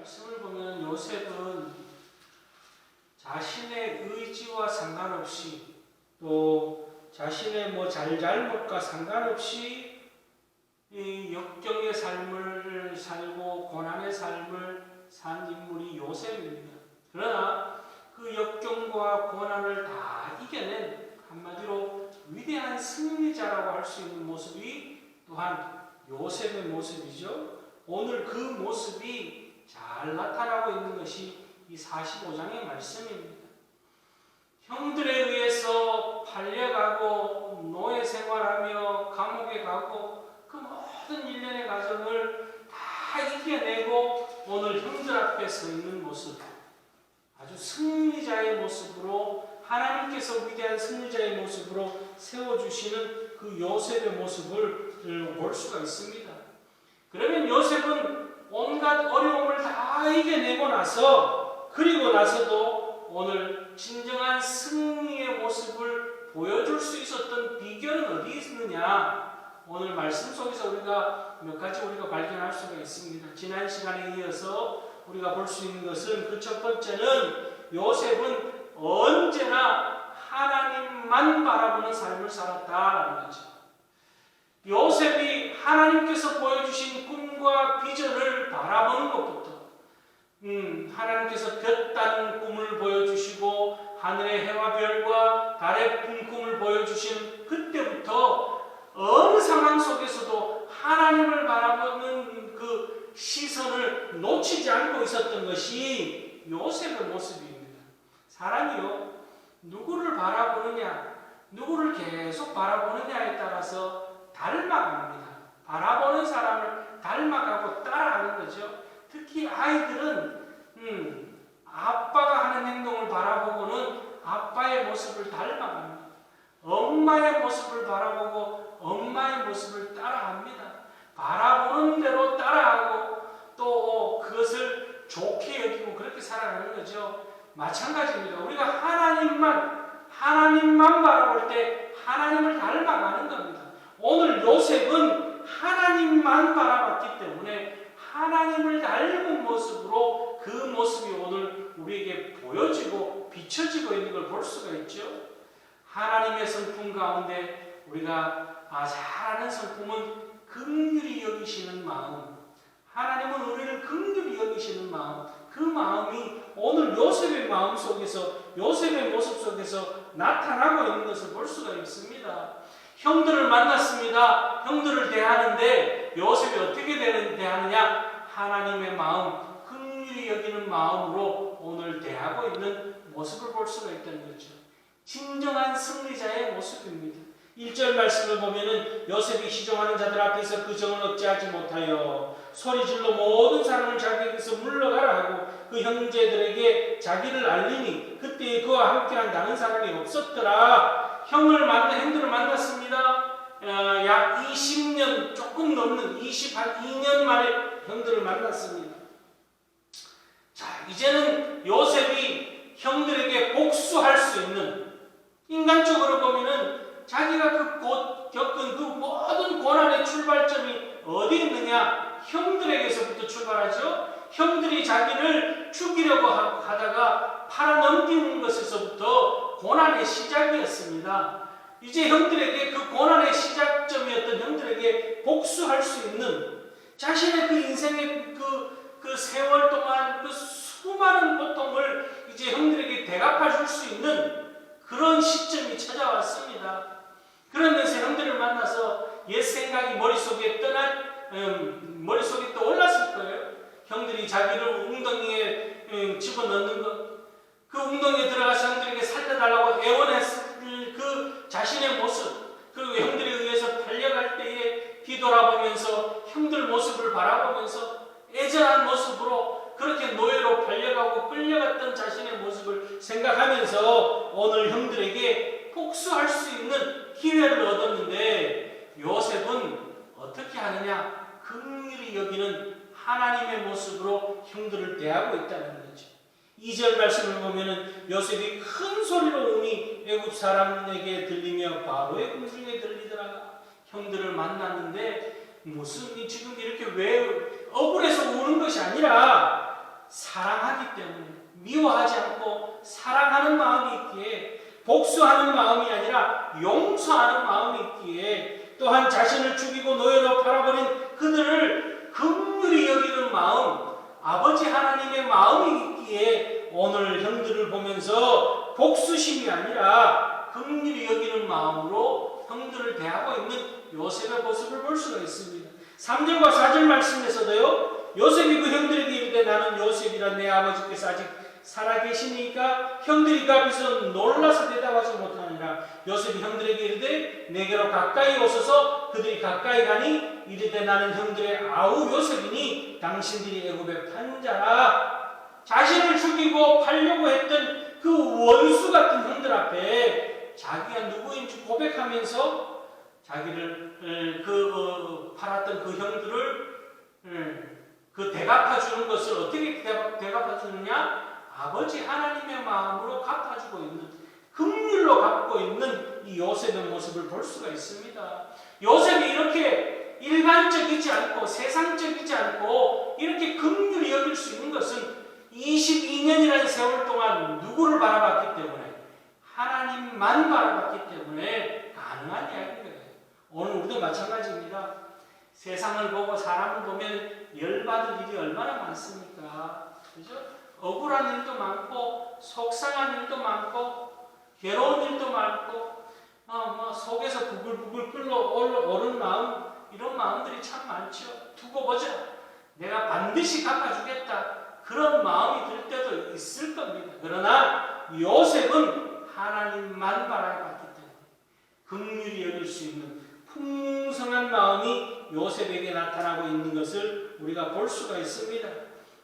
말씀을 보면 요셉은 자신의 의지와 상관없이 또 자신의 뭐 잘잘못과 상관없이 이 역경의 삶을 살고 고난의 삶을 산 인물이 요셉입니다. 그러나 그 역경과 고난을 다 이겨낸 한마디로 위대한 승리자라고 할 수 있는 모습이 또한 요셉의 모습이죠. 오늘 그 모습이 잘 나타나고 있는 것이 이 45장의 말씀입니다. 형들에 의해서 팔려가고 노예 생활하며 감옥에 가고 그 모든 일련의 과정을 다 이겨내고 오늘 형들 앞에 서 있는 모습 아주 승리자의 모습으로 하나님께서 위대한 승리자의 모습으로 세워주시는 그 요셉의 모습을 볼 수가 있습니다. 그러면 요셉은 온갖 어려움을 다 이겨내고 나서 그리고 나서도 오늘 진정한 승리의 모습을 보여줄 수 있었던 비결은 어디 있느냐? 오늘 말씀 속에서 우리가 몇 가지 우리가 발견할 수가 있습니다. 지난 시간에 이어서 우리가 볼 수 있는 것은 그 첫 번째는 요셉은 언제나 하나님만 바라보는 삶을 살았다라는 거죠. 요셉이 하나님께서 보여주신 꿈과 비전을 바라보는 것부터 음, 하나님께서 볕다는 꿈을 보여주시고 하늘의 해와 별과 달의 품 꿈을 보여주신 그때부터 어느 상황 속에서도 하나님을 바라보는 그 시선을 놓치지 않고 있었던 것이 요셉의 모습입니다. 사람이요, 누구를 바라보느냐, 누구를 계속 바라보느냐에 따라서 닮아갑니다. 바라보는 사람을 닮아가고 따라하는 거죠. 특히 아이들은 음, 아빠가 하는 행동을 바라보고는 아빠의 모습을 닮아갑니다. 엄마의 모습을 바라보고 엄마의 모습을 따라합니다. 바라보는 대로 따라하고 또 그것을 좋게 여기고 그렇게 살아가는 거죠. 마찬가지입니다. 우리가 하나님만 하나님만 바라볼 때 하나님을 닮아가는 겁니다. 오늘 요셉은 하나님만 바라봤기 때문에 하나님을 닮은 모습으로 그 모습이 오늘 우리에게 보여지고 비춰지고 있는 걸 볼 수가 있죠. 하나님의 성품 가운데 우리가 아, 잘하는 성품은 긍휼히 여기시는 마음. 하나님은 우리를 긍휼히 여기시는 마음. 그 마음이 오늘 요셉의 마음 속에서 요셉의 모습 속에서 나타나고 있는 것을 볼 수가 있습니다. 형들을 만났습니다. 형들을 대하는데 요셉이 어떻게 대하느냐? 하나님의 마음, 긍휼히 여기는 마음으로 오늘 대하고 있는 모습을 볼 수가 있다는 거죠. 진정한 승리자의 모습입니다. 1절 말씀을 보면은 요셉이 시종하는 자들 앞에서 그 정을 억제하지 못하여 소리질러 모든 사람을 자기에게서 물러가라 하고 그 형제들에게 자기를 알리니 그때 그와 함께한 다른 사람이 없었더라. 형을 만나 형들을 만났습니다. 어, 약 20년 조금 넘는 20 한 2년 만에 형들을 만났습니다. 자 이제는 요셉이 형들에게 복수할 수 있는 인간적으로 보면은 자기가 그 곧 겪은 그 모든 고난의 출발점이 어디 있느냐? 형들에게서부터 출발하죠. 형들이 자기를 죽이려고 하다가 팔아넘기는 것에서부터 고난의 시작이었습니다. 이제 형들에게 그 고난의 시작점이었던 형들에게 복수할 수 있는 자신의 그 인생의 그, 그 세월 동안 그 수많은 고통을 이제 형들에게 대갚아 줄 수 있는 그런 시점이 찾아왔습니다. 그러면서 형들을 만나서 옛 생각이 머릿속에 떠난 음, 머릿속에 떠올랐을 거예요. 형들이 자기를 웅덩이에 음, 집어넣는 것, 그 웅덩이에 들어가서 형들에게 살려달라고 애원했을 그 자신의 모습, 그리고 형들에 의해서 달려갈 때에 뒤돌아보면서 형들 모습을 바라보면서 애절한 모습으로 그렇게 노예로 팔려가고 끌려갔던 자신의 모습을 생각하면서 오늘 형들에게 복수할 수 있는 기회를 얻었는데 요셉은 어떻게 하느냐? 긍휼히 여기는 하나님의 모습으로 형들을 대하고 있다는 거죠. 2절 말씀을 보면은 요셉이 큰 소리로 우니 애굽 사람에게 들리며 바로의 궁중에 들리더라. 형들을 만났는데 무슨 지금 이렇게 왜 억울해서 우는 것이 아니라 사랑하기 때문에 미워하지 않고 사랑하는 마음이 있기에 복수하는 마음이 아니라 용서하는 마음이 있기에 또한 자신을 죽이고 노예로 팔아버린 그들을 긍휼히 여기는 마음 아버지 하나님의 마음이 있기에 오늘 형들을 보면서 복수심이 아니라 긍휼히 여기는 마음으로 형들을 대하고 있는 요셉의 모습을 볼 수가 있습니다. 3절과 4절 말씀에서도요. 요셉이 그 형들에게 이르되 나는 요셉이라 내 아버지께서 아직 살아계시니까 형들이 그 앞에서 놀라서 대답하지 못하니라 요셉이 형들에게 이르되 내게로 가까이 오소서 그들이 가까이 가니 이르되 나는 형들의 아우 요셉이니 당신들이 애굽의 판자라 자신을 죽이고 팔려고 했던 그 원수 같은 형들 앞에 자기가 누구인지 고백하면서 자기를 에, 그 어, 팔았던 그 형들을 에, 그 대갚아 주는 것을 어떻게 대갚- 대갚아 주느냐? 아버지 하나님의 마음으로 갚아주고 있는 긍휼로 갚고 있는 이 요셉의 모습을 볼 수가 있습니다. 요셉이 이렇게 일반적이지 않고 세상적이지 않고 이렇게 긍휼히 여길 수 있는 것은 22년이라는 세월 동안 누구를 바라봤기 때문에 하나님만 바라봤기 때문에 가능한 거예요. 오늘 우리도 마찬가지입니다. 세상을 보고 사람을 보면 열받을 일이 얼마나 많습니까? 그죠? 억울한 일도 많고 속상한 일도 많고 괴로운 일도 많고 어, 뭐 속에서 부글부글 끓어 오른 마음 이런 마음들이 참 많죠. 두고 보자. 내가 반드시 갚아주겠다. 그런 마음이 들 때도 있을 겁니다. 그러나 요셉은 하나님만 바라봤기 때문에 긍휼히 여길 수 있는 풍성한 마음이 요셉에게 나타나고 있는 것을 우리가 볼 수가 있습니다.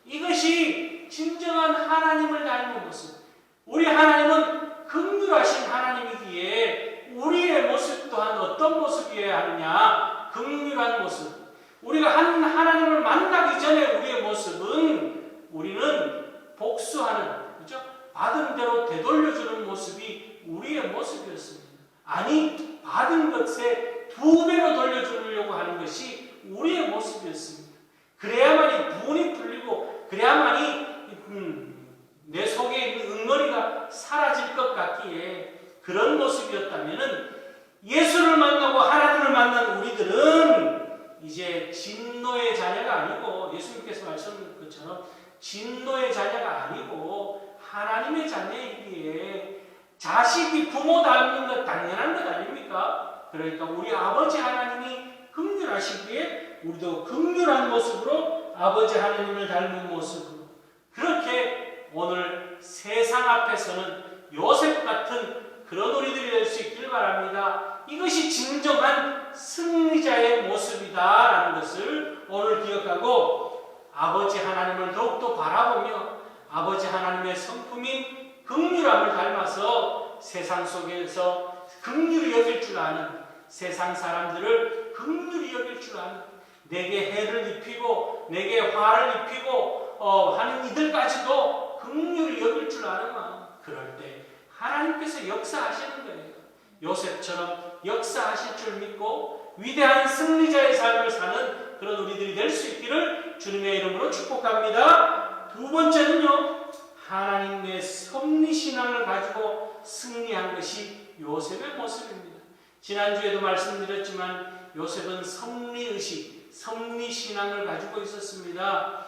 이것이 진정한 하나님을 닮은 모습. 우리 하나님은 긍휼하신 하나님이기에 우리의 모습 또한 어떤 모습이어야 하느냐? 긍휼한 모습. 우리가 한 하나님을 만나기 전에 우리의 모습은 우리는 복수하는 그죠? 받은 대로 되돌려주는 모습이 우리의 모습이었습니다. 아니 받은 것에 두 배로 돌려주려고 하는 것이 우리의 모습이었습니다. 그래야만이 분이 풀리고 그래야만이 음, 내 속에 있는 응어리가 사라질 것 같기에 그런 모습이었다면은 예수를 만나고 하나님을 만난 우리들은 이제 진노의 자녀가 아니고 예수님께서 말씀하신 것처럼 진노의 자녀가 아니고 하나님의 자녀이기에 자식이 부모 닮는 것 당연한 것 아닙니까? 그러니까 우리 아버지 하나님이 긍휼하시기에 우리도 긍휼한 모습으로 아버지 하나님을 닮은 모습으로 그렇게 오늘 세상 앞에서는 요셉 같은 그런 우리들이 될 수 있길 바랍니다. 이것이 진정한 승리자의 모습이다라는 것을 오늘 기억하고 아버지 하나님을 더욱더 바라보며 아버지 하나님의 성품인 긍휼함을 닮아서 세상 속에서 긍휼히 여길 줄 아는 세상 사람들을 긍휼히 여길 줄 아는 내게 해를 입히고 내게 화를 입히고 어, 하는 이들까지도 긍휼히 여길 줄 아는 마음 그럴 때 하나님께서 역사하시는 거예요. 요셉처럼 역사하실 줄 믿고 위대한 승리자의 삶을 사는 그런 우리들이 될 수 있기를 주님의 이름으로 축복합니다. 두 번째는요. 하나님의 섭리신앙을 가지고 승리한 것이 요셉의 모습입니다. 지난주에도 말씀드렸지만 요셉은 섭리의식, 섭리신앙을 가지고 있었습니다.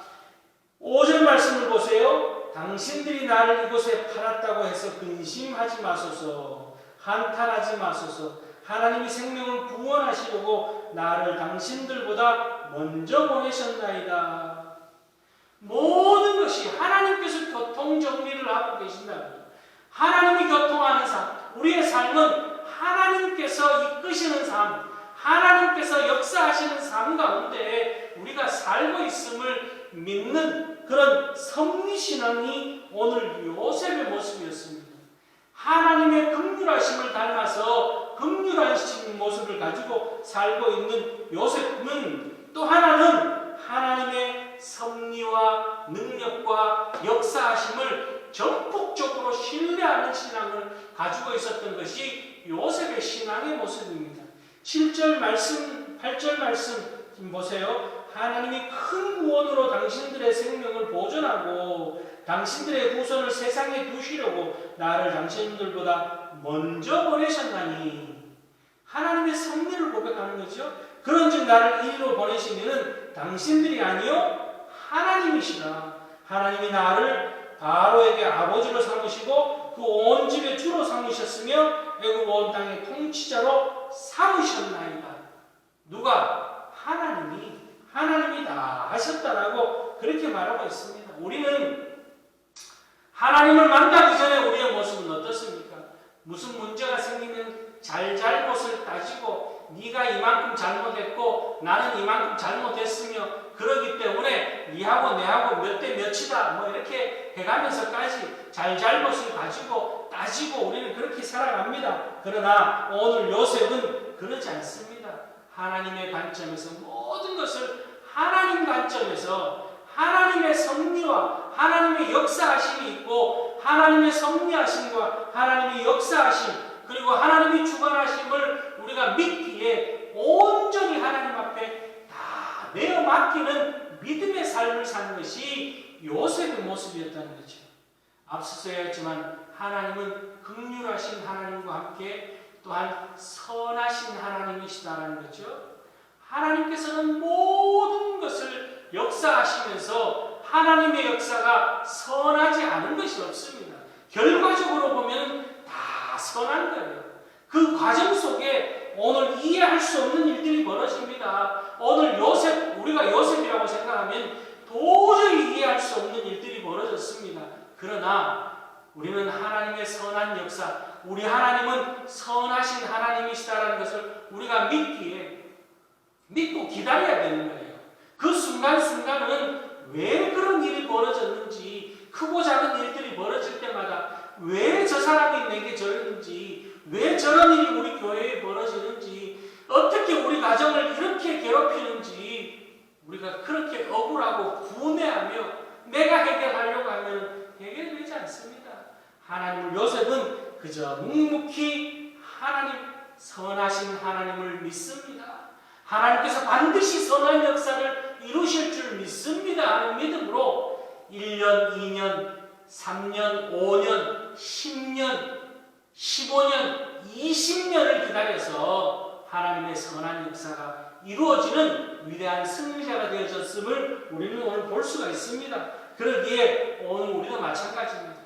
5절 말씀을 보세요. 당신들이 나를 이곳에 팔았다고 해서 근심하지 마소서. 한탄하지 마소서. 하나님이 생명을 구원하시려고 나를 당신들보다 먼저 보내셨나이다. 모든 것이 하나님께서 교통 정리를 하고 계신다면 하나님이 교통하는 삶, 우리의 삶은 하나님께서 이끄시는 삶, 하나님께서 역사하시는 삶 가운데 우리가 살고 있음을 믿는 그런 섭리신앙이 오늘 요셉의 모습이었습니다. 하나님의 긍휼하심을 닮아서 긍휼하신 모습을 가지고 살고 있는 요셉은 또 하나는 하나님의 섭리와 능력과 역사하심을 전폭적으로 신뢰하는 신앙을 가지고 있었던 것이 요셉의 신앙의 모습입니다. 7절 말씀, 8절 말씀 좀 보세요. 하나님이 큰 구원으로 당신들의 생명을 보존하고 당신들의 후손을 세상에 두시려고 나를 당신들보다 먼저 보내셨나니 하나님의 섭리를 고백하는 거죠. 그런즉 나를 이리로 보내시면은 당신들이 아니요 하나님이시라. 하나님이 나를 바로에게 아버지로 삼으시고 그 온 집의 주로 삼으셨으며 애굽 온 땅의 통치자로 삼으셨나이다. 누가 하나님이 하나님이 다 하셨다라고 그렇게 말하고 있습니다. 우리는 하나님을 만나기 전에 우리의 모습은 어떻습니까? 무슨 문제가 생기면 잘잘못을 따지고 네가 이만큼 잘못했고 나는 이만큼 잘못했으며 그러기 때문에 네하고 내하고 몇 대 몇이다 뭐 이렇게 해가면서까지 잘잘못을 가지고 따지고 우리는 그렇게 살아갑니다. 그러나 오늘 요셉은 그러지 않습니다. 하나님의 관점에서 모든 것을 하나님 관점에서 하나님의 섭리와 하나님의 역사하심이 있고 하나님의 섭리하심과 하나님의 역사하심 그리고 하나님의 주관하심을 우리가 믿기에 온전히 하나님 앞에 다 내어 맡기는 믿음의 삶을 사는 것이 요셉의 모습이었다는 거죠. 앞서서 했지만 하나님은 극률하신 하나님과 함께 또한 선하신 하나님이시다라는 거죠. 하나님께서는 모든 것을 역사하시면서 하나님의 역사가 선하지 않은 것이 없습니다. 결과적으로 보면 다 선한 거예요. 그 과정 속에 오늘 이해할 수 없는 일들이 벌어집니다. 오늘 요셉, 우리가 요셉이라고 생각하면 도저히 이해할 수 없는 일들이 벌어졌습니다. 그러나 우리는 하나님의 선한 역사, 우리 하나님은 선하신 하나님이시다라는 것을 우리가 믿기에 믿고 기다려야 되는 거예요. 그 순간순간은 왜 그런 일이 벌어졌는지, 크고 작은 일들이 벌어질 때마다 왜 저 사람이 내게 저러는지, 왜 저런 일이 우리 교회에 벌어지는지, 어떻게 우리 가정을 이렇게 괴롭히는지, 우리가 그렇게 억울하고 분해하며 내가 해결하려고 하면 해결되지 않습니다. 하나님을 요셉은 그저 묵묵히 하나님, 선하신 하나님을 믿습니다. 하나님께서 반드시 선한 역사를 이루실 줄 믿습니다 하는 믿음으로 1년, 2년, 3년, 5년, 10년, 15년, 20년을 기다려서 하나님의 선한 역사가 이루어지는 위대한 승리자가 되어졌음을 우리는 오늘 볼 수가 있습니다. 그러기에 오늘 우리도 마찬가지입니다.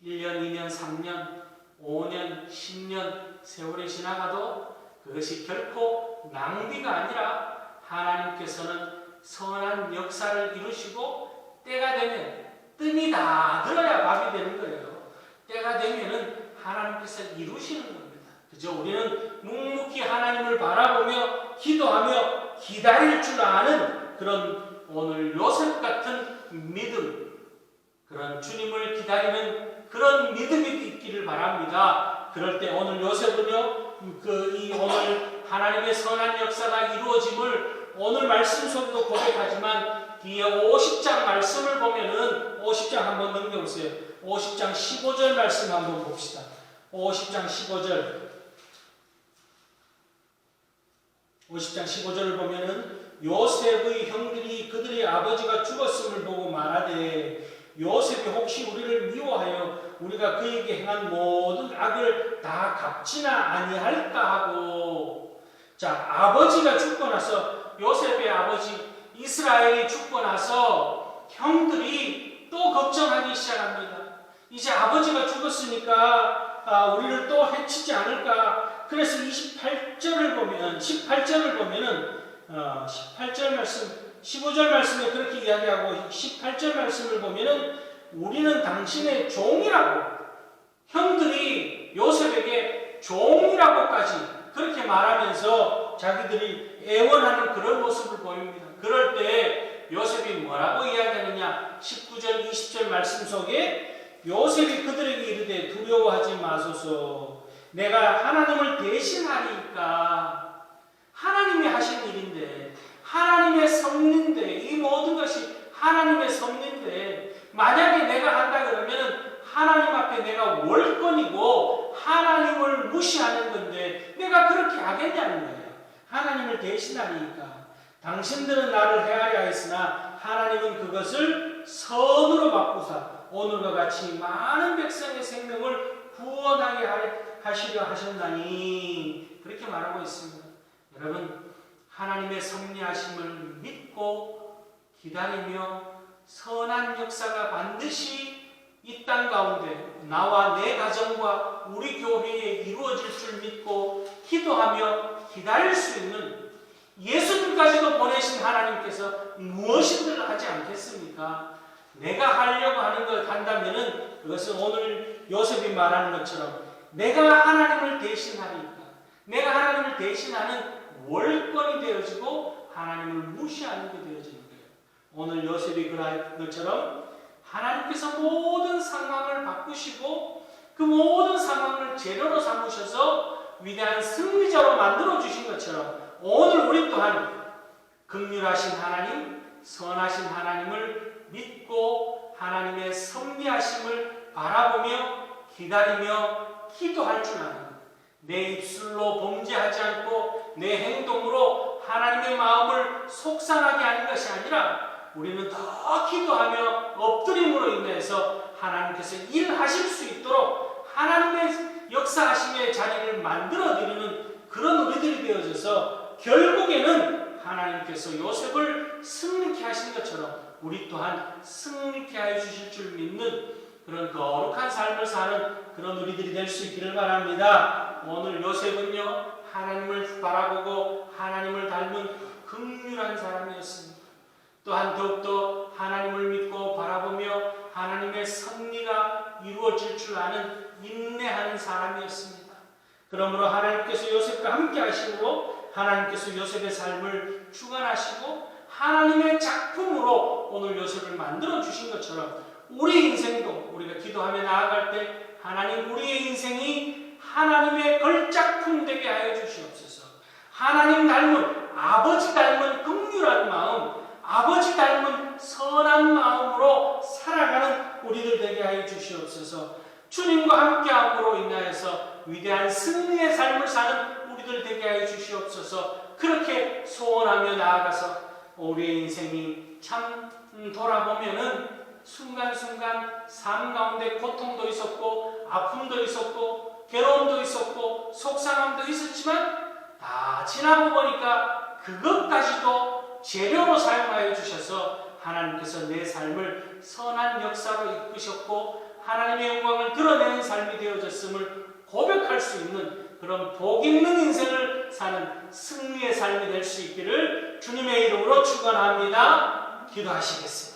1년, 2년, 3년, 5년, 10년 세월이 지나가도 그것이 결코 낭비가 아니라 하나님께서는 선한 역사를 이루시고 때가 되면 뜸이 다 들어야 밥이 되는 거예요. 때가 되면은 하나님께서 이루시는 겁니다. 그죠? 우리는 묵묵히 하나님을 바라보며 기도하며 기다릴 줄 아는 그런 오늘 요셉 같은 믿음, 그런 주님을 기다리는 그런 믿음이 있기를 바랍니다. 그럴 때 오늘 요셉은요, 그 이 오늘 하나님의 선한 역사가 이루어짐을 오늘 말씀 속에도 고백하지만 뒤에 50장 말씀을 보면은 50장 한번 넘겨보세요. 50장 15절 말씀 한번 봅시다. 50장 15절 50장 15절을 보면은 요셉의 형들이 그들의 아버지가 죽었음을 보고 말하되 요셉이 혹시 우리를 미워하여 우리가 그에게 행한 모든 악을 다 갚지나 아니할까 하고 자 아버지가 죽고 나서 요셉의 아버지 이스라엘이 죽고 나서 형들이 또 걱정하기 시작합니다. 이제 아버지가 죽었으니까 아, 우리를 또 해치지 않을까. 그래서 28절을 보면 18절을 보면은 어, 18절 말씀 15절 말씀에 그렇게 이야기하고 18절 말씀을 보면은 우리는 당신의 종이라고 형들이 요셉에게 종이라고까지 그렇게 말하면서 자기들이 애원하는 그런 모습을 보입니다. 그럴 때 요셉이 뭐라고 이야기하느냐? 19절 20절 말씀 속에 요셉이 그들에게 이르되 두려워하지 마소서 내가 하나님을 대신하니까 하나님이 하신 일인데 하나님의 섭리인데 이 모든 것이 하나님의 섭리인데 만약에 내가 한다 그러면 하나님 앞에 내가 월권이고 하나님을 무시하는 건데 내가 그렇게 하겠냐는 거예요. 하나님을 대신하니까 당신들은 나를 헤아려 하였으나 하나님은 그것을 선으로 바꾸사 오늘과 같이 많은 백성의 생명을 구원하게 하시려 하셨나니 그렇게 말하고 있습니다. 여러분 하나님의 섭리하심을 믿고 기다리며 선한 역사가 반드시 이 땅 가운데 나와 내 가정과 우리 교회에 이루어질 줄 믿고 기도하며 기다릴 수 있는 예수님까지도 보내신 하나님께서 무엇인들 하지 않겠습니까? 내가 하려고 하는 걸 한다면은 그것은 오늘 요셉이 말하는 것처럼 내가 하나님을 대신하니까 내가 하나님을 대신하는 월권이 되어지고 하나님을 무시하는 게 되어지는 거예요. 오늘 요셉이 그런 것처럼 하나님께서 모든 상황을 바꾸시고 그 모든 상황을 재료로 삼으셔서 위대한 승리자로 만들어 주신 것처럼 오늘 우리 또한 극률하신 하나님, 선하신 하나님을 믿고 하나님의 섭리하심을 바라보며 기다리며 기도할 줄 아는 내 입술로 범죄하지 않고 내 행동으로 하나님의 마음을 속상하게 하는 것이 아니라 우리는 더 기도하며 엎드림으로 인해서 하나님께서 일하실 수 있도록 하나님의 역사하심의 자리를 만들어 드리는 그런 우리들이 되어져서 결국에는 하나님께서 요셉을 승리케 하신 것처럼 우리 또한 승리케 하여 주실 줄 믿는 그런 거룩한 삶을 사는 그런 우리들이 될 수 있기를 바랍니다. 오늘 요셉은요 하나님을 바라보고 하나님을 닮은 극률한 사람이었습니다. 또한 더욱더 하나님을 믿고 바라보며 하나님의 섭리가 이루어질 줄 아는 인내하는 사람이었습니다. 그러므로 하나님께서 요셉과 함께 하시고 하나님께서 요셉의 삶을 주관하시고 하나님의 작품으로 오늘 요셉을 만들어 주신 것처럼 우리 인생도 우리가 기도하며 나아갈 때 하나님 우리의 인생이 하나님의 걸작품 되게 하여 주시옵소서. 하나님 닮은 아버지 닮은 긍휼한 마음, 아버지 닮은 선한 마음으로 살아가는 우리들 되게 하여 주시옵소서. 주님과 함께함으로 인하여서 위대한 승리의 삶을 사는 우리들 되게 하여 주시옵소서. 그렇게 소원하며 나아가서 우리의 인생이 참 음, 돌아보면은 순간순간 삶 가운데 고통도 있었고 아픔도 있었고 괴로움도 있었고 속상함도 있었지만 다 지나고 보니까 그것까지도 재료로 사용하여 주셔서 하나님께서 내 삶을 선한 역사로 이끄셨고 하나님의 영광을 드러내는 삶이 되어졌음을 고백할 수 있는 그런 복 있는 인생을 사는 승리의 삶이 될 수 있기를 주님의 이름으로 축원합니다. 기도하시겠습니다.